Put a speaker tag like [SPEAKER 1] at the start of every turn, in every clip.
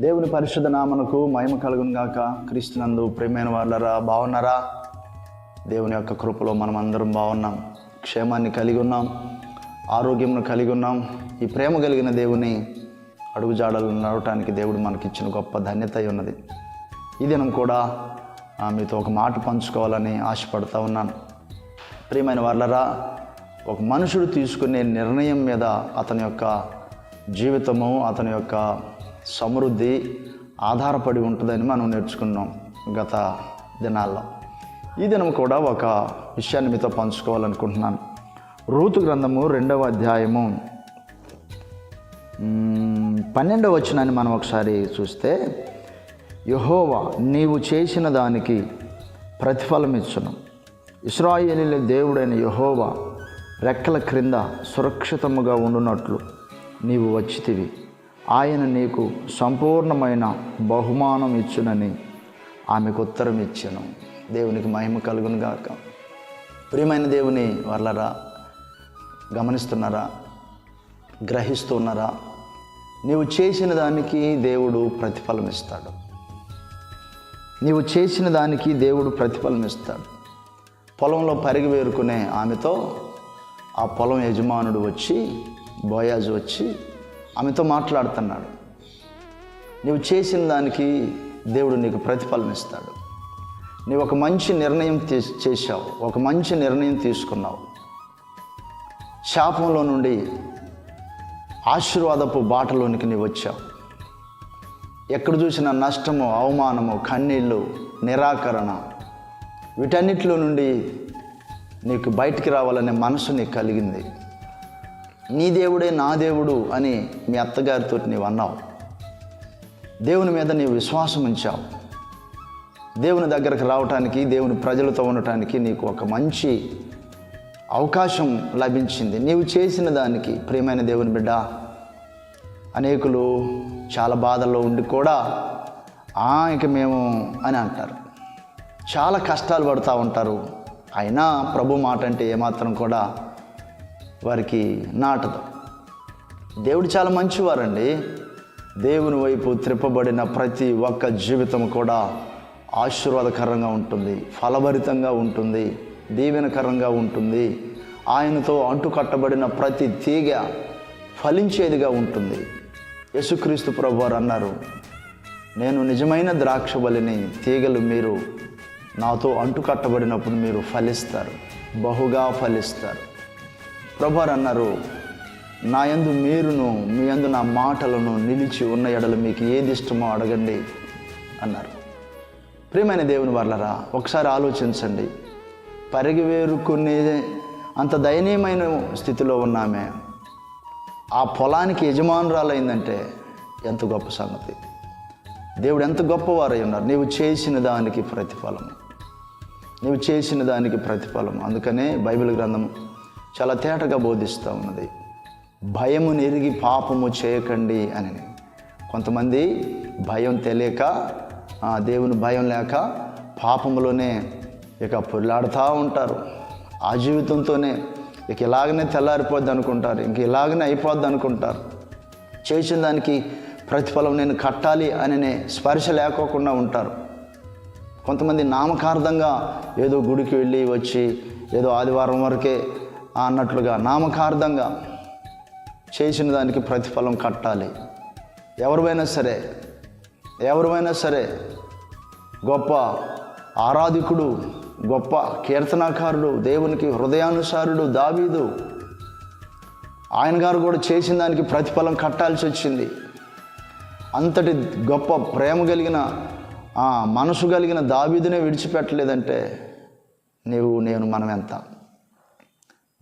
[SPEAKER 1] దేవుని పరిశుద్ధ నామనకు మహిమ కలుగును గాక. క్రీస్తునందు ప్రేమైన వాళ్ళరా బాగున్నారా? దేవుని యొక్క కృపలో మనం అందరం బాగున్నాం. క్షేమాన్ని కలిగి ఉన్నాం ఆరోగ్యంను కలిగి ఉన్నాం ఈ ప్రేమ కలిగిన దేవుని అడుగుజాడలు నడవటానికి దేవుడు మనకిచ్చిన గొప్ప ధన్యత అయి ఉన్నది. ఈ దినం కూడా ఆ, మీతో ఒక మాట పంచుకోవాలని ఆశపడుతూ ఉన్నాను. ప్రియమైన వాళ్ళరా ఒక మనుషుడు తీసుకునే నిర్ణయం మీద అతని యొక్క జీవితము అతని యొక్క సమృద్ధి ఆధారపడి ఉంటుందని మనం నేర్చుకున్నాం గత దినాల్లో. ఈ దినం కూడా ఒక విషయాన్ని మీతో పంచుకోవాలనుకుంటున్నాను. రూతు గ్రంథము రెండవ అధ్యాయము. పన్నెండవ వచ్చినాన్ని మనం ఒకసారి చూస్తే యహోవా నీవు చేసిన దానికి ప్రతిఫలం ఇచ్చును. ఇస్రాయేలీల దేవుడైన యహోవా రెక్కల క్రింద సురక్షితముగా ఉండునట్లు నీవు వచ్చితివి. ఆయన నీకు సంపూర్ణమైన బహుమానం ఇచ్చునని ఆమెకు ఉత్తరం ఇచ్చాను. దేవునికి మహిమ కలుగును గాక. ప్రియమైన దేవుని వర్లరా గమనిస్తున్నారా గ్రహిస్తున్నారా? నీవు చేసిన దానికి దేవుడు ప్రతిఫలం ఇస్తాడు నీవు చేసిన దానికి దేవుడు ప్రతిఫలం ఇస్తాడు పొలంలో పరిగి వేరుకునే ఆమెతో ఆ పొలం యజమానుడు వచ్చి బోయాజు వచ్చి ఆమెతో మాట్లాడుతున్నాడు. నువ్వు చేసిన దానికి దేవుడు నీకు ప్రతిఫలం ఇస్తాడు. నీవు ఒక మంచి నిర్ణయం తీ- చేశావు. ఒక మంచి నిర్ణయం తీసుకున్నావు. శాపంలో నుండి ఆశీర్వాదపు బాటలోనికి నీవు వచ్చావు. ఎక్కడ చూసినా నష్టము అవమానము కన్నీళ్ళు నిరాకరణ వీటన్నిటిలో నుండి నీకు బయటికి రావాలనే మనసు నీకు కలిగింది. నీ దేవుడే నా దేవుడు అని మీ అత్తగారితో నీవు అన్నావు. దేవుని మీద నీవు విశ్వాసం ఉంచావు. దేవుని దగ్గరకు రావటానికి దేవుని ప్రజలతో ఉండటానికి నీకు ఒక మంచి అవకాశం లభించింది. నీవు చేసిన దానికి ప్రియమైన దేవుని బిడ్డ అనేకులు చాలా బాధల్లో ఉండి కూడా "ఆ, ఇక మేము అని అంటారు. చాలా కష్టాలు పడుతూ ఉంటారు. అయినా ప్రభు మాట అంటే ఏమాత్రం కూడా వారికి నాటదు. దేవుడు చాలా మంచివారండి. దేవుని వైపు త్రిప్పబడిన ప్రతి ఒక్క జీవితం కూడా ఆశీర్వాదకరంగా ఉంటుంది ఫలభరితంగా ఉంటుంది దీవెనకరంగా ఉంటుంది. ఆయనతో అంటుకట్టబడిన ప్రతి తీగ ఫలించేదిగా ఉంటుంది. యేసుక్రీస్తు ప్రభు వారు అన్నారు నేను నిజమైన ద్రాక్ష బలిని తీగలు మీరు నాతో అంటుకట్టబడినప్పుడు మీరు ఫలిస్తారు బహుగా ఫలిస్తారు. ప్రభువారు అన్నారు నా యందు మీరును మీ యందు నా మాటలను నిలిచి ఉన్న ఎడలు మీకు ఏది ఇష్టమో అడగండి అన్నారు. ప్రియమైన దేవుని వర్లరా ఒకసారి ఆలోచించండి. పరిగివేరుకునే అంత దయనీయమైన స్థితిలో ఉన్నామే. ఆ పొలానికి యజమానురాలైందంటే ఎంత గొప్ప సంగతి. దేవుడు ఎంత గొప్పవారై ఉన్నారు. నీవు చేసిన దానికి ప్రతిఫలం నీవు చేసిన దానికి ప్రతిఫలం అందుకనే బైబిల్ గ్రంథం చాలా తేటగా బోధిస్తూ ఉన్నది. భయము నెరిగి పాపము చేయకండి అని. కొంతమంది భయం తెలియక ఆ, దేవుని భయం లేక పాపములోనే ఇక పొల్లాడుతూ ఉంటారు. ఆ జీవితంతోనే ఇక ఇలాగనే తెల్లారిపోద్ది అనుకుంటారు ఇంక ఇలాగనే అయిపోద్ది అనుకుంటారు. చేసిన దానికి ప్రతిఫలం నేను కట్టాలి అనే స్పర్శ లేకోకుండా ఉంటారు. కొంతమంది నామకార్థంగా ఏదో గుడికి వెళ్ళి వచ్చి ఏదో ఆదివారం వరకే అన్నట్లుగా నామకార్థంగా చేసిన దానికి ప్రతిఫలం కట్టాలి. ఎవరివైనా సరే ఎవరివైనా సరే గొప్ప ఆరాధికుడు గొప్ప కీర్తనాకారుడు దేవునికి హృదయానుసారుడు దావీదు ఆయన గారు కూడా చేసిన దానికి ప్రతిఫలం కట్టాల్సి వచ్చింది. అంతటి గొప్ప ప్రేమ కలిగిన మనసు కలిగిన దావీదునే విడిచిపెట్టలేదంటే నీవు నేను మనం ఎంత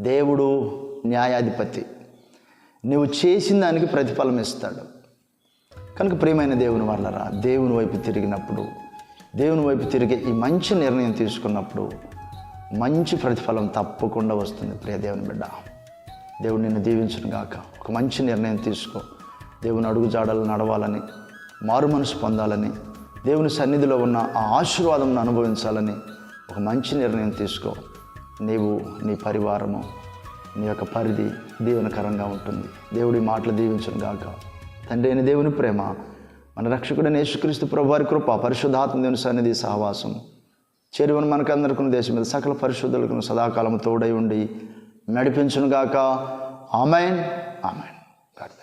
[SPEAKER 1] దేవుడు న్యాయాధిపతి. నువ్వు చేసిన దానికి ప్రతిఫలం ఇస్తాడు. కనుక ప్రియమైన దేవుని వాళ్ళరా దేవుని వైపు తిరిగినప్పుడు దేవుని వైపు తిరిగే ఈ మంచి నిర్ణయం తీసుకున్నప్పుడు మంచి ప్రతిఫలం తప్పకుండా వస్తుంది ప్రియ దేవుని బిడ్డ. దేవుడు నిన్ను దీవించును గాక. ఒక మంచి నిర్ణయం తీసుకో. దేవుని అడుగు జాడలు నడవాలని మారు మనసు పొందాలని దేవుని సన్నిధిలో ఉన్న ఆ ఆశీర్వాదం అనుభవించాలని ఒక మంచి నిర్ణయం తీసుకో. నీవు నీ పరివారము నీ యొక్క పరిధి దీవెనకరంగా ఉంటుంది. దేవుడి మాటలు దీవించను గాక. తండ్రి అయిన దేవుని ప్రేమ మన రక్షకుడు యేసుక్రీస్తు ప్రభువారి కృప పరిశుద్ధాత్మ దేవుని సన్నిధి సహవాసం. చేరువని మనకందరికీ దేశం మీద సకల పరిశుద్ధులకు సదాకాలం తోడై ఉండి నడిపించునుగాక ఆమెన్. ఆమెన్. God bless